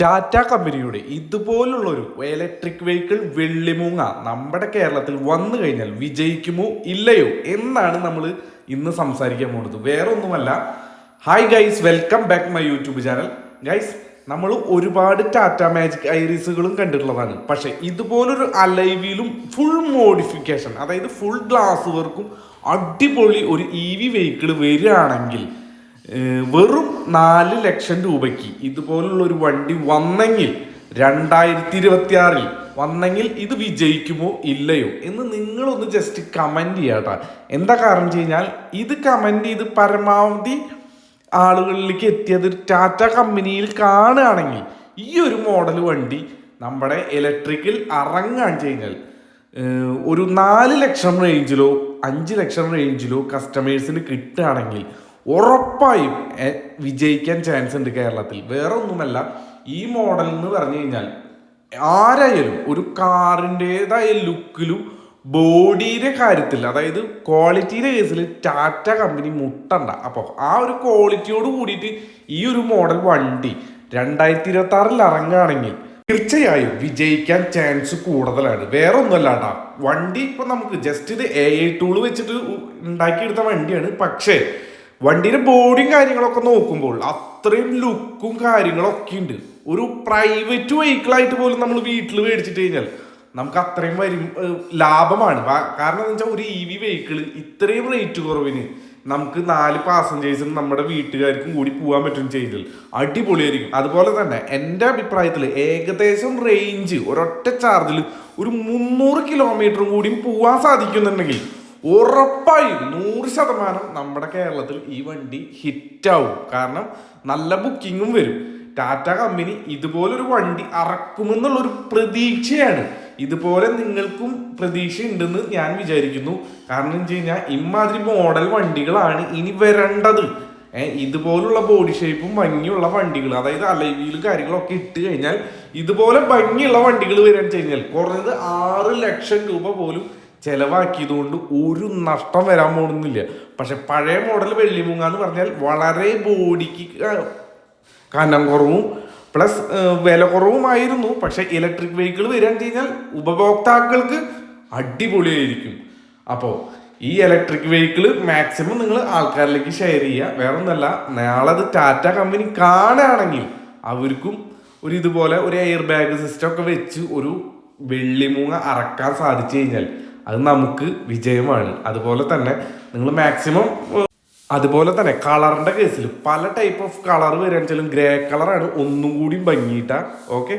ടാറ്റ കമ്പനിയുടെ ഇതുപോലുള്ള ഒരു ഇലക്ട്രിക് വെഹിക്കിൾ വെള്ളിമൂങ്ങ നമ്മുടെ കേരളത്തിൽ വന്നു കഴിഞ്ഞാൽ വിജയിക്കുമോ ഇല്ലയോ എന്നാണ് നമ്മൾ ഇന്ന് സംസാരിക്കാൻ പോകുന്നത്. വേറെ ഒന്നുമല്ല hi guys welcome back my YouTube channel guys നമ്മൾ ഒരുപാട് ടാറ്റ മാജിക് ഐറിസുകളും കണ്ടിട്ടുള്ളതാണ്. പക്ഷേ ഇതുപോലൊരു അലൈവിലും ഫുൾ മോഡിഫിക്കേഷൻ അതായത് ഫുൾ ഗ്ലാസ് വർക്കും അടിപൊളി ഒരു ഇ വി വെഹിക്കിൾ വരികയാണെങ്കിൽ വെറും നാല് ലക്ഷം രൂപയ്ക്ക് ഇതുപോലുള്ള ഒരു വണ്ടി വന്നെങ്കിൽ രണ്ടായിരത്തി ഇരുപത്തി ആറിൽ വന്നെങ്കിൽ ഇത് വിജയിക്കുമോ ഇല്ലയോ എന്ന് നിങ്ങളൊന്ന് ജസ്റ്റ് കമന്റ് ചെയ്യാട്ടാ എന്താ കാരണം വെച്ച് കഴിഞ്ഞാൽ ഇത് കമന്റ് ചെയ്ത് പരമാവധി ആളുകളിലേക്ക് എത്തിയത് ടാറ്റ കമ്പനിയിൽ കാണുകയാണെങ്കിൽ ഈ ഒരു മോഡൽ വണ്ടി നമ്മുടെ ഇലക്ട്രിക്കിൽ ഇറങ്ങാൻ കഴിഞ്ഞാൽ ഒരു നാല് ലക്ഷം റേഞ്ചിലോ അഞ്ച് ലക്ഷം റേഞ്ചിലോ കസ്റ്റമേഴ്സിന് കിട്ടുകയാണെങ്കിൽ ഉറപ്പായും വിജയിക്കാൻ ചാൻസ് ഉണ്ട് കേരളത്തിൽ. വേറെ ഒന്നുമല്ല ഈ മോഡൽ എന്ന് പറഞ്ഞു കഴിഞ്ഞാൽ ആരായാലും ഒരു കാറിന്റെതായ ലുക്കിലും ബോഡിയുടെ കാര്യത്തിൽ അതായത് ക്വാളിറ്റിയുടെ കേസിൽ ടാറ്റ കമ്പനി മുട്ടണ്ട. അപ്പോൾ ആ ഒരു ക്വാളിറ്റിയോട് കൂടിയിട്ട് ഈ ഒരു മോഡൽ വണ്ടി രണ്ടായിരത്തി ഇരുപത്തി ആറിൽ ഇറങ്ങുകയാണെങ്കിൽ തീർച്ചയായും വിജയിക്കാൻ ചാൻസ് കൂടുതലാണ്. വേറെ ഒന്നുമല്ല കേട്ടോ വണ്ടി ഇപ്പം നമുക്ക് ജസ്റ്റ് ഇത് എ ഐ ടൂൾ വെച്ചിട്ട് ഉണ്ടാക്കിയെടുത്ത വണ്ടിയാണ്. പക്ഷേ വണ്ടിയുടെ ബോഡിയും കാര്യങ്ങളൊക്കെ നോക്കുമ്പോൾ അത്രയും ലുക്കും കാര്യങ്ങളൊക്കെ ഉണ്ട്. ഒരു പ്രൈവറ്റ് വെഹിക്കിൾ ആയിട്ട് പോലും നമ്മൾ വീട്ടിൽ മേടിച്ചിട്ട് കഴിഞ്ഞാൽ നമുക്ക് അത്രയും വരും ലാഭമാണ്. കാരണം എന്താ വെച്ചാൽ ഒരു ഇ വി വെഹിക്കിൾ ഇത്രയും റേറ്റ് കുറവിന് നമുക്ക് നാല് പാസഞ്ചേഴ്സും നമ്മുടെ വീട്ടുകാർക്കും കൂടി പോകാൻ പറ്റും ചെയ്തിൽ. അടിപൊളിയായിരിക്കും. അതുപോലെ തന്നെ എന്റെ അഭിപ്രായത്തിൽ ഏകദേശം റേഞ്ച് ഒരൊറ്റ ചാർജിൽ ഒരു മുന്നൂറ് കിലോമീറ്ററും കൂടിയും പോകാൻ സാധിക്കുന്നുണ്ടെങ്കിൽ ഉറപ്പായും നൂറ് ശതമാനം നമ്മുടെ കേരളത്തിൽ ഈ വണ്ടി ഹിറ്റാവും. കാരണം നല്ല ബുക്കിങ്ങും വരും. ടാറ്റ കമ്പനി ഇതുപോലൊരു വണ്ടി അറക്കുമെന്നുള്ളൊരു പ്രതീക്ഷയാണ്. ഇതുപോലെ നിങ്ങൾക്കും പ്രതീക്ഷ ഉണ്ടെന്ന് ഞാൻ വിചാരിക്കുന്നു. കാരണം എന്ന് വെച്ച് കഴിഞ്ഞാൽ ഇമാതിരി മോഡൽ വണ്ടികളാണ് ഇനി വരേണ്ടത്. ഇതുപോലുള്ള ബോഡി ഷേപ്പും ഭംഗിയുള്ള വണ്ടികൾ അതായത് അലവിയിലും കാര്യങ്ങളൊക്കെ ഇട്ട് കഴിഞ്ഞാൽ ഇതുപോലെ ഭംഗിയുള്ള വണ്ടികൾ വരാൻ കഴിഞ്ഞാൽ കുറഞ്ഞത് ആറ് ലക്ഷം രൂപ പോലും ചെലവാക്കിയതുകൊണ്ട് ഒരു നഷ്ടം വരാൻ പോകുന്നില്ല. പക്ഷെ പഴയ മോഡൽ വെള്ളിമുങ്ങ എന്ന് പറഞ്ഞാൽ വളരെ ബോഡിക്ക് കനം കുറവും പ്ലസ് വില കുറവുമായിരുന്നു. പക്ഷെ ഇലക്ട്രിക് വെഹിക്കിൾ വരാൻ കഴിഞ്ഞാൽ ഉപഭോക്താക്കൾക്ക് അടിപൊളിയായിരിക്കും. അപ്പോൾ ഈ ഇലക്ട്രിക് വെഹിക്കിൾ മാക്സിമം നിങ്ങൾ ആൾക്കാരിലേക്ക് ഷെയർ ചെയ്യുക. വേറെ ഒന്നല്ല നാളെ അത് ടാറ്റ കമ്പനി കാണുകയാണെങ്കിൽ അവർക്കും ഒരു ഇതുപോലെ ഒരു എയർ ബാഗ് സിസ്റ്റം ഒക്കെ വെച്ച് ഒരു വെള്ളിമൂങ്ങ അറക്കാൻ സാധിച്ചു കഴിഞ്ഞാൽ അത് നമുക്ക് വിജയമാണ്. അതുപോലെ തന്നെ നിങ്ങൾ മാക്സിമം അതുപോലെ തന്നെ കളറിന്റെ കേസിൽ പല ടൈപ്പ് ഓഫ് കളർ വരികയാണെന്ന് വെച്ചാലും ഗ്രേ കളറാണ് ഒന്നും കൂടി ഭംഗിയിട്ട ഓക്കെ